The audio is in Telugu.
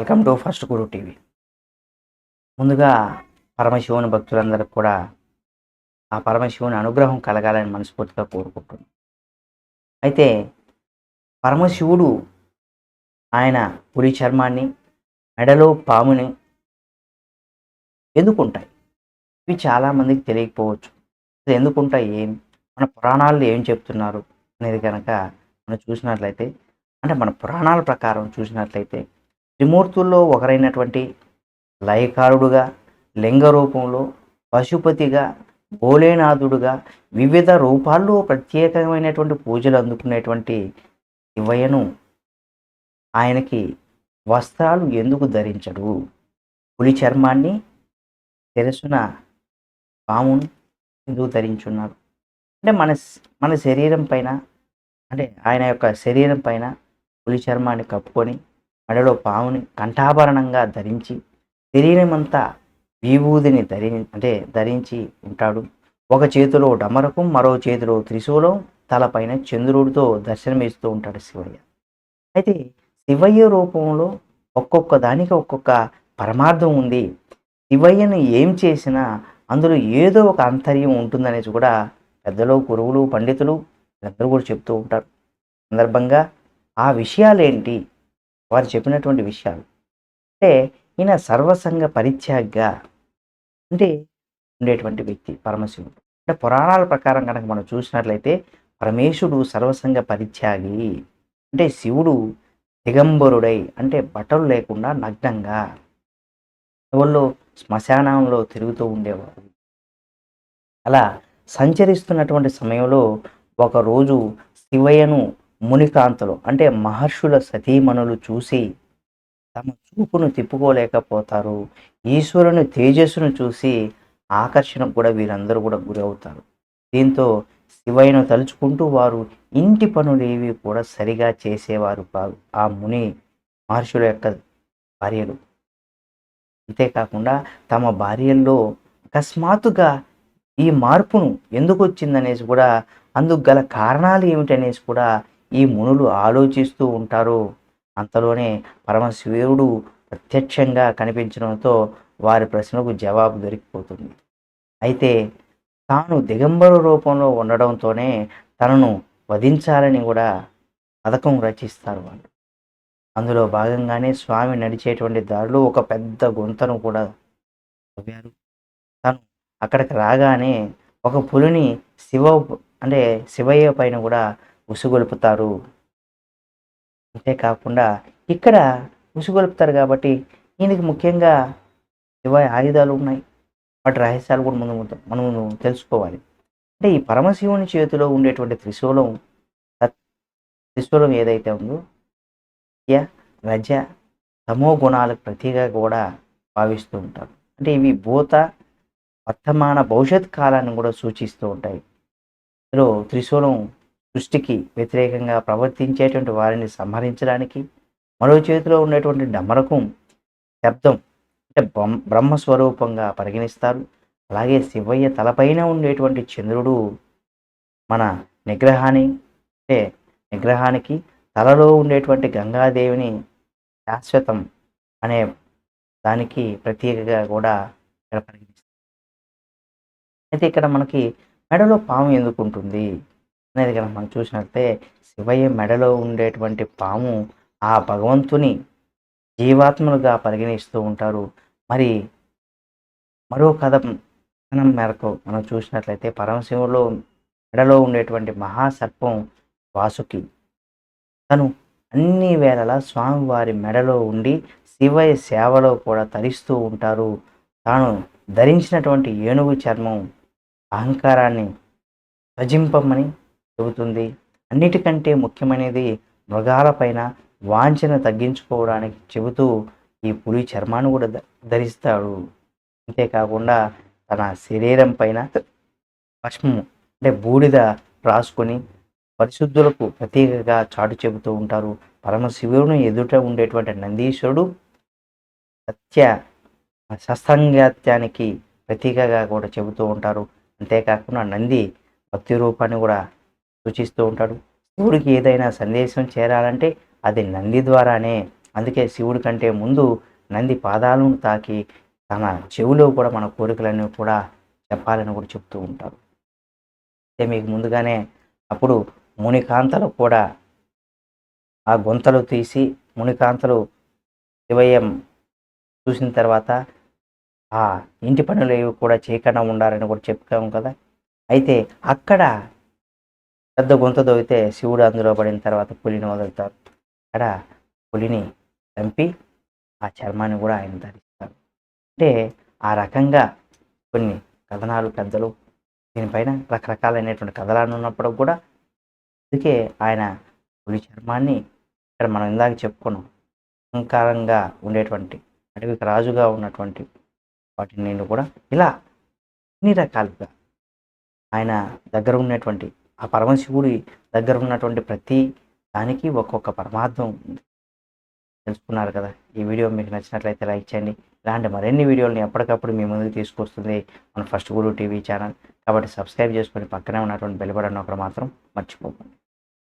Welcome to first Guru TV. ముందుగా పరమశివుని భక్తులందరికీ కూడా ఆ పరమశివుని అనుగ్రహం కలగాలని మనస్ఫూర్తిగా కోరుకుంటున్నాను. అయితే పరమశివుడు ఆయన పులి చర్మాన్ని మెడలో పాముని ఎందుకుంటాయి ఇవి చాలామందికి తెలియకపోవచ్చు. అసలు ఎందుకుంటాయి ఏం? మన పురాణాలు ఏం చెప్తున్నారు? అనేది కనుక మనం చూసినట్లయితే అంటే మన పురాణాల ప్రకారం చూసినట్లయితే త్రిమూర్తుల్లో ఒకరైనటువంటి లయకారుడుగా లింగ రూపంలో పశుపతిగా భోలేనాథుడుగా వివిధ రూపాల్లో ప్రత్యేకమైనటువంటి పూజలు అందుకునేటువంటి శివయ్యను ఆయనకి వస్త్రాలు ఎందుకు ధరించడు? పులి చర్మాన్ని తెరసున పామును ఎందుకు ధరించున్నారు అంటే మన మన శరీరం పైన అంటే ఆయన యొక్క శరీరం పైన పులి చర్మాన్ని కప్పుకొని మెడలో పావుని కంఠాభరణంగా ధరించి శరీరమంతా విభూదిని ధరి అంటే ధరించి ఉంటాడు. ఒక చేతిలో డమరకం మరో చేతిలో త్రిశూలం తలపైన చంద్రుడితో దర్శనమిస్తూ ఉంటాడు శివయ్య. అయితే శివయ్య రూపంలో ఒక్కొక్క దానికి ఒక్కొక్క పరమార్థం ఉంది. శివయ్యను ఏం చేసినా అందులో ఏదో ఒక అంతర్యం ఉంటుందనేసి కూడా పెద్దలు గురువులు పండితులు వీళ్ళందరూ కూడా చెప్తూ ఉంటారు. సందర్భంగా ఆ విషయాలేంటి? వారు చెప్పినటువంటి విషయాలు. అంటే ఈయన సర్వసంగ పరిత్యాగ్గా అంటే ఉండేటువంటి వ్యక్తి పరమశివుడు. అంటే పురాణాల ప్రకారం కనుక మనం చూసినట్లయితే పరమేశుడు సర్వసంగ పరిత్యాగి. అంటే శివుడు దిగంబరుడై అంటే బట్టలు లేకుండా నగ్నంగా వాళ్ళు శ్మశానంలో తిరుగుతూ ఉండేవారు అలా సంచరిస్తున్నటువంటి సమయంలో ఒకరోజు శివయ్యను మునికాంతలు అంటే మహర్షుల సతీమణులు చూసి తమ చూపును తిప్పుకోలేకపోతారు. ఈశ్వరుని తేజస్సును చూసి ఆకర్షణకు కూడా వీరందరూ కూడా గురవుతారు దీంతో శివయ్యను తలుచుకుంటూ వారు ఇంటి పనులేవి కూడా సరిగా చేసేవారు కాదు ఆ ముని మహర్షుల యొక్క భార్యలు. అంతేకాకుండా తమ భార్యల్లో అకస్మాత్తుగా ఈ మార్పును ఎందుకు వచ్చిందనేసి కూడా అందుకు గల కారణాలు ఏమిటనేసి కూడా ఈ మునులు ఆలోచిస్తూ ఉంటారు. అంతలోనే పరమశివుడు ప్రత్యక్షంగా కనిపించడంతో వారి ప్రశ్నకు జవాబు దొరికిపోతుంది. అయితే తాను దిగంబర రూపంలో ఉండడంతోనే తనను వధించాలని కూడా పథకం రచిస్తారు వాళ్ళు. అందులో భాగంగానే స్వామి నడిచేటువంటి దారిలో ఒక పెద్ద గుంతను కూడా తవ్వారు. తను అక్కడికి రాగానే ఒక పులిని శివ అంటే శివయ్య పైన కూడా ఉసుగొలుపుతారు. అంతేకాకుండా ఇక్కడ ఉసుగొలుపుతారు కాబట్టి దీనికి ముఖ్యంగా శివ ఆయుధాలు ఉన్నాయి. వాటి రహస్యాలు కూడా ముందు ముందు మనం తెలుసుకోవాలి. అంటే ఈ పరమశివుని చేతిలో ఉండేటువంటి త్రిశూలం త్రిశూలం ఏదైతే ఉందో య రజ తమో గుణాలకు ప్రతిగా కూడా భావిస్తూ ఉంటారు. అంటే ఇవి భూత వర్తమాన భవిష్యత్ కాలాన్ని కూడా సూచిస్తూ ఉంటాయి. ఇందులో త్రిశూలం దృష్టికి వ్యతిరేకంగా ప్రవర్తించేటువంటి వారిని సంహరించడానికి మరో చేతిలో ఉండేటువంటి డమరకం శబ్దం అంటే బ్రహ్మ బ్రహ్మస్వరూపంగా పరిగణిస్తారు. అలాగే శివయ్య తలపైన ఉండేటువంటి చంద్రుడు మన నిగ్రహాన్ని అంటే నిగ్రహానికి తలలో ఉండేటువంటి గంగాదేవిని శాశ్వతం అనే దానికి ప్రత్యేకగా కూడా ఇక్కడ పరిగణిస్తారు. అయితే ఇక్కడ మనకి మెడలో పాము ఎందుకుంటుంది అనేది కనుక మనం చూసినట్లయితే శివయ్య మెడలో ఉండేటువంటి పాము ఆ భగవంతుని జీవాత్మలుగా పరిగణిస్తూ ఉంటారు. మరి మరో కథ కథనం మేరకు మనం చూసినట్లయితే పరమశివులో మెడలో ఉండేటువంటి మహాసర్పం వాసుకి. తను అన్ని వేళలా స్వామివారి మెడలో ఉండి శివయ్య సేవలో కూడా తరిస్తూ ఉంటారు. తాను ధరించినటువంటి ఏనుగు చర్మం అహంకారాన్ని భజింపమని చెబుతుంది అన్నిటికంటే ముఖ్యమైనది మృగాలపైన వాంఛన తగ్గించుకోవడానికి చెబుతూ ఈ పులి చర్మాన్ని కూడా ధరిస్తాడు. అంతేకాకుండా తన శరీరం పైన భస్మం అంటే బూడిద రాసుకొని పరిశుద్ధులకు ప్రత్యేకగా చాటు చెబుతూ ఉంటారు. పరమశివుని ఎదుట ఉండేటువంటి నందీశ్వరుడు సత్య సత్సంగాత్యానికి ప్రతీకగా కూడా చెబుతూ ఉంటారు. అంతేకాకుండా నంది భక్తి రూపాన్ని కూడా సూచిస్తూ ఉంటాడు. శివుడికి ఏదైనా సందేశం చేరాలంటే అది నంది ద్వారానే. అందుకే శివుడి కంటే ముందు నంది పాదాలను తాకి తన చెవిలో కూడా మన కోరికలను కూడా చెప్పాలని కూడా చెప్తూ ఉంటారు అయితే మీకు ముందుగానే అప్పుడు మునికాంతలు కూడా ఆ గొంతలు తీసి మునికాంతలు శివయ్యం చూసిన తర్వాత ఆ ఇంటి పనులు ఏవి కూడా చేయకుండా ఉండాలని కూడా చెప్పాము కదా. అయితే అక్కడ పెద్ద గొంత దొవితే శివుడు అందులో పడిన తర్వాత పులిని వదులుతారు అక్కడ పులిని చంపి ఆ చర్మాన్ని కూడా ఆయన ధరిస్తారు. అంటే ఆ రకంగా కొన్ని కథనాలు పెద్దలు దీనిపైన రకరకాలైనటువంటి కథనాలు ఉన్నప్పుడు కూడా అందుకే ఆయన పులి చర్మాన్ని ఇక్కడ మనం ఇందాక చెప్పుకున్నాం. అహంకారంగా ఉండేటువంటి అడవికి రాజుగా ఉన్నటువంటి వాటిని నేను కూడా ఇలా అన్ని రకాలుగా ఆయన దగ్గర ఉన్నటువంటి ఆ పరమశివుడి దగ్గర ఉన్నటువంటి ప్రతి దానికి ఒక్కొక్క పరమార్థం ఉంది. తెలుసుకున్నారు కదా? ఈ వీడియో మీకు నచ్చినట్లయితే లైక్ చేయండి. ఇలాంటి మరిన్ని వీడియోలను ఎప్పటికప్పుడు మీ ముందుకు తీసుకొస్తుంది మన ఫస్ట్ గురు టీవీ ఛానల్. కాబట్టి సబ్స్క్రైబ్ చేసుకొని పక్కనే ఉన్నటువంటి బెల్ బటన్ ఒకటి మాత్రం మర్చిపోకండి.